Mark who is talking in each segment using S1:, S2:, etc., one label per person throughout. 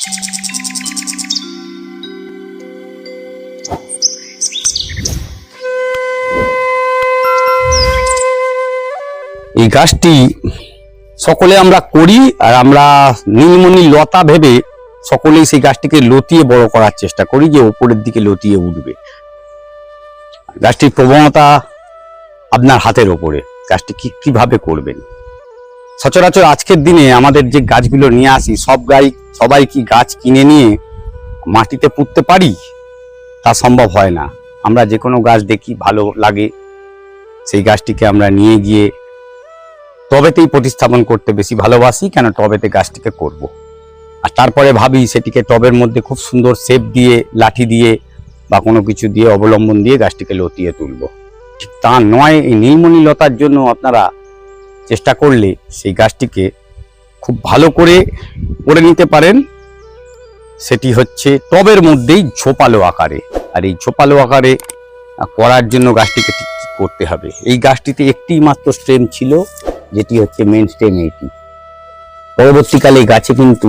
S1: এই গাছটি সকলে আমরা করি আর আমরা নীলমণি লতা ভেবে সকলেই সেই গাছটিকে লতিয়ে বড় করার চেষ্টা করি যে উপরের দিকে লতিয়ে উঠবে। গাছটির প্রবণতা আপনার হাতের ওপরে। গাছটি কি কীভাবে করবেন? সচরাচর আজকের দিনে আমাদের যে গাছগুলো নিয়ে আসি, সব গাই সবাই কি গাছ কিনে নিয়ে মাটিতে পুঁততে পারি? তা সম্ভব হয় না। আমরা যে কোনো গাছ দেখি ভালো লাগে। সেই গাছটিকে আমরা নিয়ে গিয়ে টবেতেই প্রতিস্থাপন করতে বেশি ভালোবাসি, কেন টবেতে গাছটিকে করব। আর তারপরে ভাবি সেটিকে টবের মধ্যে খুব সুন্দর শেপ দিয়ে, লাঠি দিয়ে বা কোনো কিছু দিয়ে অবলম্বন দিয়ে গাছটিকে লতিয়ে তুলব। তা নয়, এই নীলমণি লতার জন্য আপনারা চেষ্টা করলে সেই গাছটিকে খুব ভালো করে করে নিতে পারেন। সেটি হচ্ছে টবের মধ্যেই ঝোপালো আকারে। আর এই ঝোপালো আকারে করার জন্য গাছটিকে ঠিক করতে হবে? এই গাছটিতে একটি মাত্র স্ট্রেম ছিল, যেটি হচ্ছে মেন স্টেম এইটি পরবর্তীকালে গাছে কিন্তু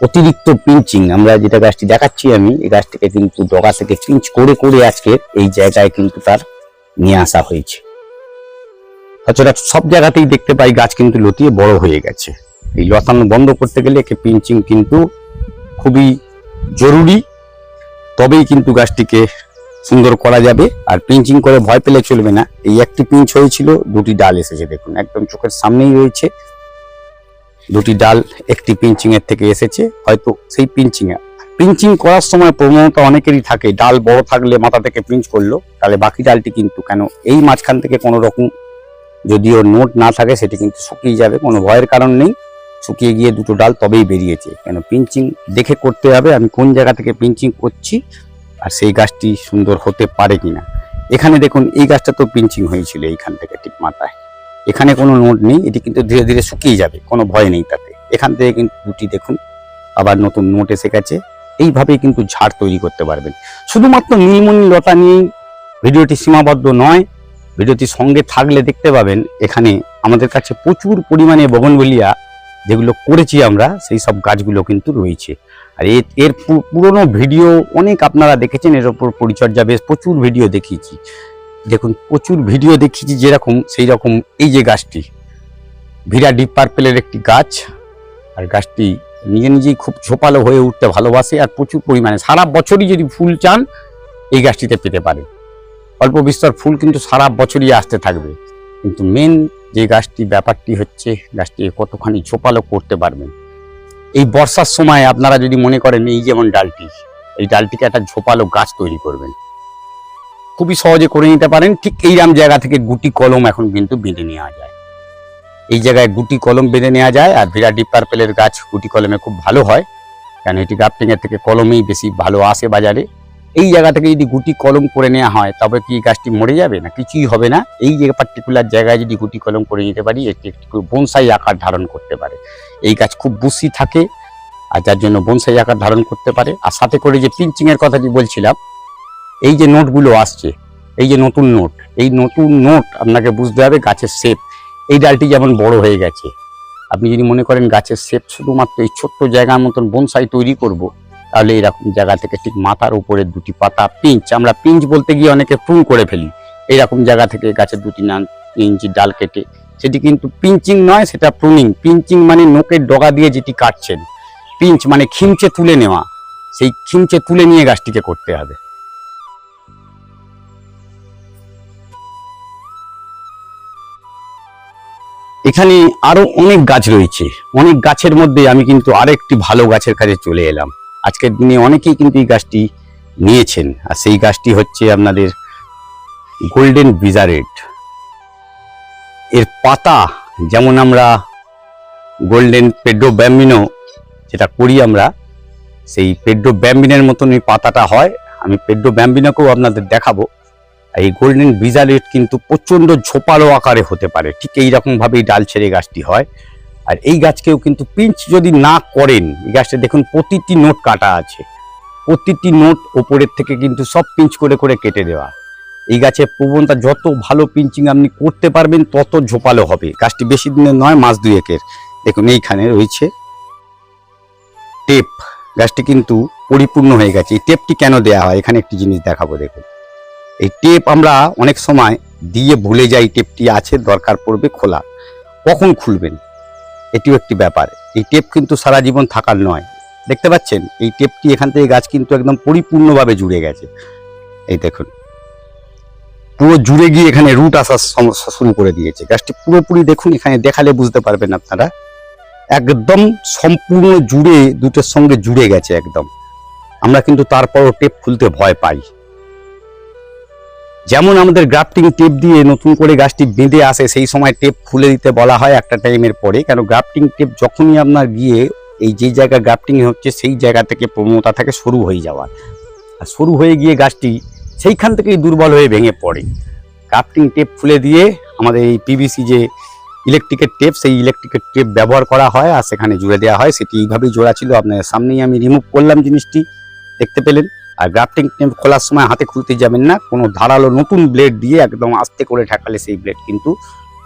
S1: অতিরিক্ত পিঞ্চিং, আমরা যেটা গাছটি দেখাচ্ছি আমি, এই গাছটিকে কিন্তু ডগা থেকে পিঞ্চ করে করে আজকে এই জায়গায় কিন্তু তার নিয়ে আসা হয়েছে। তাছাড়া সব জায়গাতেই দেখতে পাই গাছ কিন্তু লতিয়ে বড় হয়ে গেছে। এই লতানো বন্ধ করতে গেলে একে পিঞ্চিং কিন্তু খুবই জরুরি। তবেই কিন্তু গাছটিকে সুন্দর করা যাবে। আর পিঞ্চিং করে ভয় পেলে চলবে না। এই একটি পিঞ্চ হয়েছিল, দুটি ডাল এসেছে, দেখুন, একদম চোখের সামনেই রয়েছে। দুটি ডাল একটি পিঞ্চিং এর থেকে এসেছে, হয়তো সেই পিঞ্চিং এ। পিঞ্চিং করার সময় প্রবণতা অনেকেরই থাকে, ডাল বড় থাকলে মাথা থেকে পিঞ্চ করল, তাহলে বাকি ডালটি কিন্তু কেন? এই মাঝখান থেকে কোনো রকম যদি ওর নোট না থাকে, সেটি কিন্তু শুকিয়ে যাবে, কোনো ভয়ের কারণ নেই। শুকিয়ে গিয়ে দুটো ডাল তবেই বেরিয়েছে। কেন পিঞ্চিং দেখে করতে হবে আমি কোন জায়গা থেকে পিঞ্চিং করছি আর সেই গাছটি সুন্দর হতে পারে কিনা। এখানে দেখুন, এই গাছটা তো পিঞ্চিং হয়েছিল এইখান থেকে ঠিক মাথায়। এখানে কোনো নোট নেই, এটি কিন্তু ধীরে ধীরে শুকিয়ে যাবে, কোনো ভয় নেই তাতে। এখান থেকে কিন্তু দুটি দেখুন, আবার নতুন নোট এসে গেছে। এইভাবেই কিন্তু ঝাড় তৈরি করতে পারবেন। শুধুমাত্র নীলমণি লতা নিয়েই ভিডিওটি সীমাবদ্ধ নয়, ভিডিওটি সঙ্গে থাকলে দেখতে পাবেন, এখানে আমাদের কাছে প্রচুর পরিমাণে বগনবেলিয়া যেগুলো করেছি আমরা, সেই সব গাছগুলো কিন্তু রয়েছে। আর এর পুরনো ভিডিও অনেক আপনারা দেখেছেন, এর ওপর পরিচর্যা বেশ প্রচুর ভিডিও দেখিয়েছি। দেখুন, প্রচুর ভিডিও দেখিয়েছি যেরকম সেই রকম এই যে গাছটি। ভিরা ডিপ পার্পেলের একটি গাছ। আর গাছটি নিজে নিজেই খুব ঝোপালো হয়ে উঠতে ভালোবাসে আর প্রচুর পরিমাণে, সারা বছরই যদি ফুল চান, এই গাছটিতে পেতে পারে। অল্প বিস্তর ফুল কিন্তু সারা বছরই আসতে থাকবে। কিন্তু মেন যে গাছটি ব্যাপারটি হচ্ছে, গাছটি কতখানি ঝোপালো করতে পারবেন। এই বর্ষার সময় আপনারা যদি মনে করেন এই যেমন ডালটি, এই ডালটিকে একটা ঝোপালো গাছ তৈরি করবেন। খুবই সহজে করে নিতে পারেন, ঠিক এইরকম জায়গা থেকে গুটি কলম এখন কিন্তু বেঁধে নেওয়া যায়। এই জায়গায় গুটি কলম বেঁধে নেওয়া যায়, আর ভিরা ডিপ পার্পেলের গাছ গুটি কলমে খুব ভালো হয়, কেন এটি গ্রাফটিং এর থেকে কলমেই বেশি ভালো আসে বাজারে। এই জায়গা থেকে যদি গুটি কলম করে নেওয়া হয়, তবে কি গাছটি মরে যাবে? না, কিছুই হবে না। এই যে পার্টিকুলার জায়গায় যদি গুটি কলম করে নিতে পারি একটি একটি বনসাই আকার ধারণ করতে পারে। এই গাছ খুব বুসি থাকে, আর যার জন্য বনসাই আকার ধারণ করতে পারে। আর সাথে করে যে পিঞ্চিং এর কথাটি বলছিলাম, এই যে নোটগুলো আসছে, এই যে নতুন নোট, এই নতুন নোট আপনাকে বুঝতে হবে গাছের শেপ এই ডালটি যেমন বড় হয়ে গেছে, আপনি যদি মনে করেন গাছের শেপ শুধুমাত্র এই ছোট্ট জায়গার মতন বনসাই তৈরি করব তাহলে এরকম জায়গা থেকে ঠিক মাথার উপরে দুটি পাতা, পিঞ্চ, আমরা পিঞ্চ বলতে গিয়ে অনেকে প্রুন করে ফেলি। এইরকম জায়গা থেকে গাছের দুটি না ইঞ্চি ডাল কেটে, সেটি কিন্তু পিঞ্চিং নয়, সেটা প্রুনিং। পিঞ্চিং মানে নোকের ডগা দিয়ে যেটি কাটছেন। পিঞ্চ মানে খিমচে তুলে নেওয়া। সেই খিমচে তুলে নিয়ে গাছটিকে করতে হবে। এখানে আরও অনেক গাছ রয়েছে। অনেক গাছের মধ্যে আমি কিন্তু আরেকটি ভালো গাছের কাছে চলে এলাম। আজকের দিনে অনেকেই কিন্তু এই গাছটি নিয়েছেন। আর সেই গাছটি হচ্ছে আপনাদের গোল্ডেন বিজারেট এর পাতা যেমন আমরা গোল্ডেন পেড্রো ব্যাম্বিনো যেটা করি আমরা, সেই পেড্রো ব্যাম্বিনের মতন এই পাতাটা হয়। আমি পেড্রো ব্যাম্বিনোকেও আপনাদের দেখাবো। এই গোল্ডেন বিজারেট কিন্তু প্রচণ্ড ঝোপালো আকারে হতে পারে। ঠিক এই রকম ডাল ছেড়ে গাছটি হয়। আর এই গাছকেও কিন্তু পিঞ্চ যদি না করেন, এই গাছটা দেখুন প্রতিটি নোট কাটা আছে। প্রতিটি নোট ওপরের থেকে কিন্তু সব পিঞ্চ করে করে কেটে দেওয়া। এই গাছের প্রবণতা যত ভালো পিঞ্চিং আপনি করতে পারবেন, তত ঝোপালো হবে। গাছটি বেশি দিনের নয়, মাস দুয়েকের। দেখুন, এইখানে রয়েছে টেপ। গাছটি কিন্তু পরিপূর্ণ হয়ে গেছে। এই টেপটি কেন দেয়া হয়? এখানে একটি জিনিস দেখাবো, দেখুন। এই টেপ আমরা অনেক সময় দিয়ে ভুলে যাই, টেপটি আছে, দরকার পড়বে, খোলা। কখন খুলবেন? এটিও একটি ব্যাপার। এই টেপ কিন্তু সারা জীবন থাকার নয়। দেখতে পাচ্ছেন? এই টেপটি এখান থেকে গাছ কিন্তু একদম পরিপূর্ণভাবে জুড়ে গেছে। এই দেখুন। পুরো জুড়ে গিয়ে এখানে রুট আসা সমস্যা শুরু করে দিয়েছে। গাছটি পুরোপুরি দেখুন, এখানে দেখালে বুঝতে পারবেন আপনারা। একদম সম্পূর্ণ জুড়ে, দুটোর সঙ্গে জুড়ে গেছে একদম। আমরা কিন্তু তারপরও টেপ খুলতে ভয় পাই। যেমন আমাদের গ্রাফটিং টেপ দিয়ে নতুন করে গাছটি বেঁধে আসে, সেই সময় টেপ খুলে দিতে বলা হয় একটা টাইমের পরে। কেন গ্রাফটিং টেপ যখনই আপনার গিয়ে এই যে জায়গা গ্রাফটিং হচ্ছে, সেই জায়গা থেকে প্রবণতা থাকে শুরু হয়ে যাওয়া। আর শুরু হয়ে গিয়ে গাছটি সেইখান থেকেই দুর্বল হয়ে ভেঙে পড়ে। গ্রাফটিং টেপ খুলে দিয়ে আমাদের এই পিভিসি যে ইলেকট্রিকের টেপ সেই ইলেকট্রিকের টেপ ব্যবহার করা হয় আর সেখানে জুড়ে দেওয়া হয়। সেটি এইভাবেই জোড়া ছিল। আপনার সামনেই আমি রিমুভ করলাম জিনিসটি। দেখতে পেলেন? আর গ্রাফটিং খোলার সময় হাতে খুলতে যাবেন না। কোনো ধারালো নতুন ব্লেড দিয়ে একদম আস্তে করে ঠেকালে সেই ব্লেড কিন্তু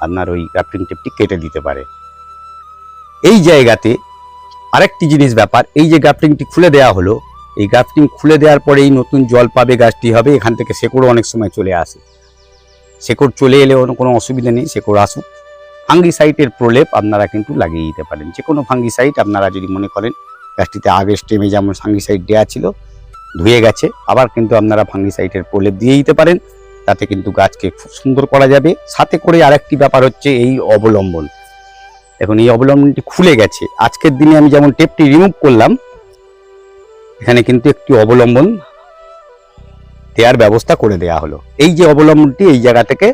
S1: আপনার ওই গ্রাফটিং টেপটি কেটে দিতে পারে। এই জায়গাতে আরেকটি জিনিস ব্যাপার, এই যে গ্রাফটিংটি খুলে দেওয়া হলো, এই গ্রাফটিং খুলে দেওয়ার পরে এই নতুন জল পাবে গাছটি হবে, এখান থেকে শেকড়ও অনেক সময় চলে আসে। শেকড় চলে এলেও কোনো অসুবিধা নেই, শেকড় আসুক। ফাঙ্গিসাইটের প্রলেপ আপনারা কিন্তু লাগিয়ে দিতে পারেন। যে কোনো ফাঙ্গিসাইট আপনারা যদি মনে করেন, গাছটিতে আগের স্টেমে যেমন ফাঙ্গিসাইট দেওয়া ছিল ধুয়ে গেছে। আবার কিন্তু আপনারা ফাঙ্গিসাইটের প্রলেপ দিয়ে দিতে পারেন। তাতে কিন্তু গাছকে খুব সুন্দর করা যাবে। সাথে করে আরেকটি ব্যাপার হচ্ছে এই অবলম্বন। এখন এই অবলম্বনটি খুলে গেছে। আজকের দিনে আমি যেমন টেপটি রিমুভ করলাম, এখানে কিন্তু একটি অবলম্বন দেওয়ার ব্যবস্থা করে দেওয়া হলো। এই যে অবলম্বনটি, এই জায়গা থেকে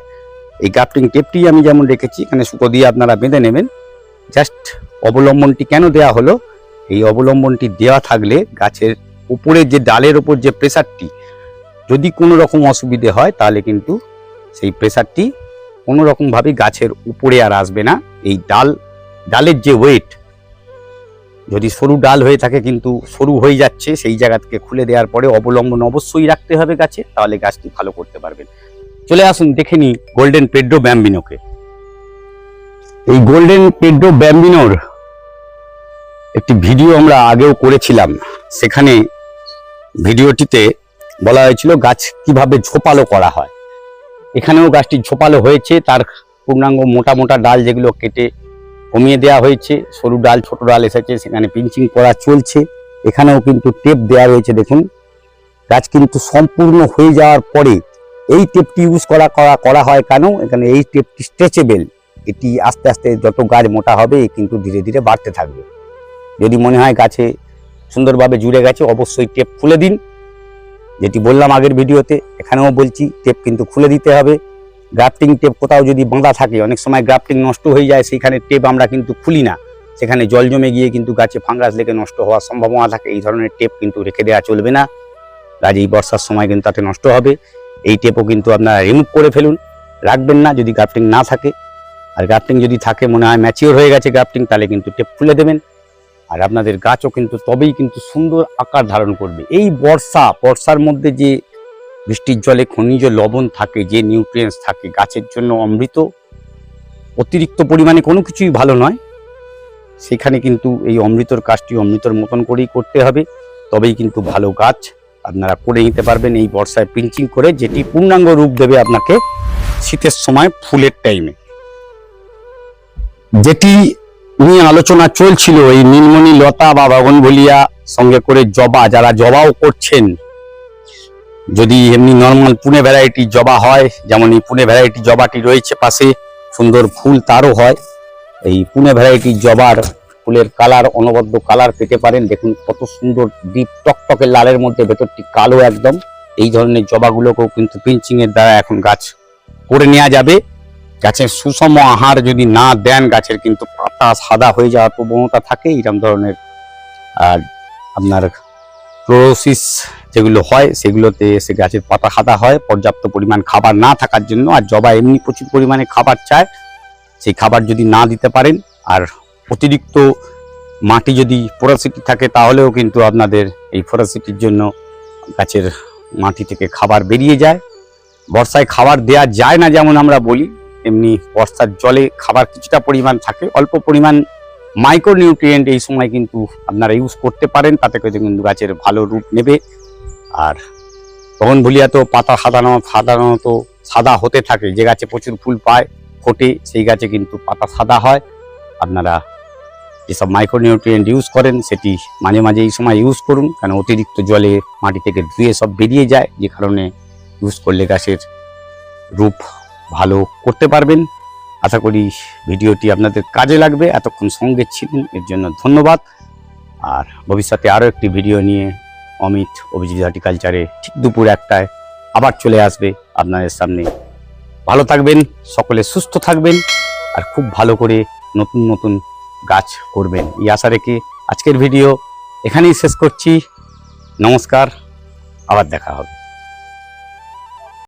S1: এই গাফটিং টেপটি আমি যেমন রেখেছি, এখানে সুতো দিয়ে আপনারা বেঁধে নেবেন। জাস্ট অবলম্বনটি কেন দেওয়া হলো? এই অবলম্বনটি দেওয়া থাকলে গাছের উপরে যে ডালের ওপর যে প্রেসারটি, যদি কোনো রকম অসুবিধে হয়, তাহলে কিন্তু সেই প্রেসারটি কোনো রকমভাবে গাছের উপরে আর আসবে না। এই ডাল, ডালের যে ওয়েট যদি সরু ডাল হয়ে থাকে কিন্তু সরু হয়ে যাচ্ছে, সেই জায়গা থেকে খুলে দেওয়ার পরে অবলম্বন অবশ্যই রাখতে হবে গাছে, তাহলে গাছটি ভালো করতে পারবেন। চলে আসুন, দেখে নিই গোল্ডেন পেড্রো ব্যাম্বিনোকে এই গোল্ডেন পেড্রো ব্যাম্বিনোর একটি ভিডিও আমরা আগেও করেছিলাম। সেখানে ভিডিওটিতে বলা হয়েছিল গাছ কীভাবে ঝোপালো করা হয়। এখানেও গাছটি ঝোপালো হয়েছে, তার পূর্ণাঙ্গ মোটা মোটা ডাল যেগুলো কেটে কমিয়ে দেওয়া হয়েছে, সরু ডাল, ছোট ডাল এসেছে, সেখানে পিঞ্চিং করা চলছে। এখানেও কিন্তু টেপ দেওয়া রয়েছে, দেখুন। গাছ কিন্তু সম্পূর্ণ হয়ে যাওয়ার পরে এই টেপটি ইউজ করা করা করা হয় কেন? এখানে এই টেপটি স্ট্রেচেবেল। এটি আস্তে আস্তে যত গাছ মোটা হবে কিন্তু ধীরে ধীরে বাড়তে থাকবে। যদি মনে হয় গাছে সুন্দরভাবে জুড়ে গেছে, অবশ্যই টেপ খুলে দিন। যেটি বললাম আগের ভিডিওতে, এখানেও বলছি টেপ কিন্তু খুলে দিতে হবে। গ্রাফটিং টেপ কোথাও যদি বাঁধা থাকে, অনেক সময় গ্রাফটিং নষ্ট হয়ে যায় সেখানে টেপ আমরা কিন্তু খুলি না। সেখানে জল জমে গিয়ে কিন্তু গাছে ফাঙ্গাস লেগে নষ্ট হওয়ার সম্ভাবনা থাকে, এই ধরনের টেপ কিন্তু রেখে দেওয়া চলবে না। গাছ এই বর্ষার সময় কিন্তু তাতে নষ্ট হবে। এই টেপও কিন্তু আপনারা রিমুভ করে ফেলুন। রাখবেন না যদি গ্রাফটিং না থাকে। আর গ্রাফটিং যদি থাকে, মনে হয় ম্যাচিওর হয়ে গেছে গ্রাফটিং তাহলে কিন্তু টেপ খুলে দেবেন। আর আপনাদের গাছও কিন্তু তবেই কিন্তু সুন্দর আকার ধারণ করবে। এই বর্ষা, বর্ষার মধ্যে যে বৃষ্টির জলে খনিজ লবণ থাকে, যে নিউট্রিয়েন্টস থাকে, গাছের জন্য অমৃত, অতিরিক্ত পরিমাণে কোনো কিছুই ভালো নয়। সেখানে কিন্তু এই অমৃতর কাজটি অমৃতর মতন করেই করতে হবে। তবেই কিন্তু ভালো গাছ আপনারা করে নিতে পারবেন এই বর্ষায় পিঞ্চিং করে, যেটি পূর্ণাঙ্গ রূপ দেবে আপনাকে শীতের সময় ফুলের টাইমে যেটি নিয়ে আলোচনা চলছিল এই নীলমণি, লতা বা বাগনভলিয়া সঙ্গে করে জবা, যারা জবাও করছেন। যদি এমনি নর্মাল পুনে ভ্যারাইটি জবা হয়, যেমন এই পুনে ভ্যারাইটি জবাটি রয়েছে পাশে, সুন্দর ফুল তারও হয়। এই পুনে ভ্যারাইটি জবার ফুলের কালার অনবদ্য কালার পেতে পারেন। দেখুন কত সুন্দর ডিপ টকটকে লালের মধ্যে, ভেতরটি কালো একদম। এই ধরনের জবাগুলোকেও কিন্তু পিঞ্চিংয়ের দ্বারা এখন গাছ করে নেওয়া যাবে। গাছের সুষম আহার যদি না দেন, গাছের কিন্তু পাতা সাদা হয়ে যাওয়ার প্রবণতা থাকে এরকম ধরনের, আর আপনার ক্লোরোসিস যেগুলো হয়, সেগুলোতে এসে গাছের পাতা সাদা হয়, পর্যাপ্ত পরিমাণ খাবার না থাকার জন্য, আর জবা এমনি প্রচুর পরিমাণে খাবার চায়, সেই খাবার যদি না দিতে পারেন, আর অতিরিক্ত মাটি যদি পোরাসিটি থাকে, তাহলেও কিন্তু আপনাদের এই পোরাসিটির জন্য গাছের মাটি থেকে খাবার বেরিয়ে যায়। বর্ষায় খাবার দেয়া যায় না, যেমন আমরা বলি এমনি বর্ষার জলে খাবার কিছুটা পরিমাণ থাকে, অল্প পরিমাণ মাইক্রো নিউট্রিয়েন্ট এই সময় কিন্তু আপনারা ইউজ করতে পারেন, তাতে করে কিন্তু গাছের ভালো রূপ নেবে। আর বগনভুলিয়া তো পাতা সাধারণত সাধারণত সাদা হতে থাকে, যে গাছে প্রচুর ফুল পায়, ফোটে, সেই গাছে কিন্তু পাতা সাদা হয়। আপনারা যেসব মাইক্রোনিউট্রিয়েন্ট ইউজ করেন, সেটি মাঝে মাঝে এই সময় ইউজ করুন কারণ অতিরিক্ত জলে মাটি থেকে ধুয়ে সব বেরিয়ে যায়, যে কারণে ইউজ করলে গাছের রূপ ভালো করতে পারবেন। আশা করি ভিডিওটি আপনাদের কাজে লাগবে। এতক্ষণ সঙ্গে ছিলেন, এর জন্য ধন্যবাদ। আর ভবিষ্যতে আরও একটি ভিডিও নিয়ে অমিত অভিজিৎ হর্টিকালচারে ঠিক দুপুর একটায় আবার চলে আসবে আপনাদের সামনে। ভালো থাকবেন, সকলে সুস্থ থাকবেন আর খুব ভালো করে নতুন নতুন গাছ করবেন। এই আশা রেখে আজকের ভিডিও এখানেই শেষ করছি। নমস্কার, আবার দেখা হবে।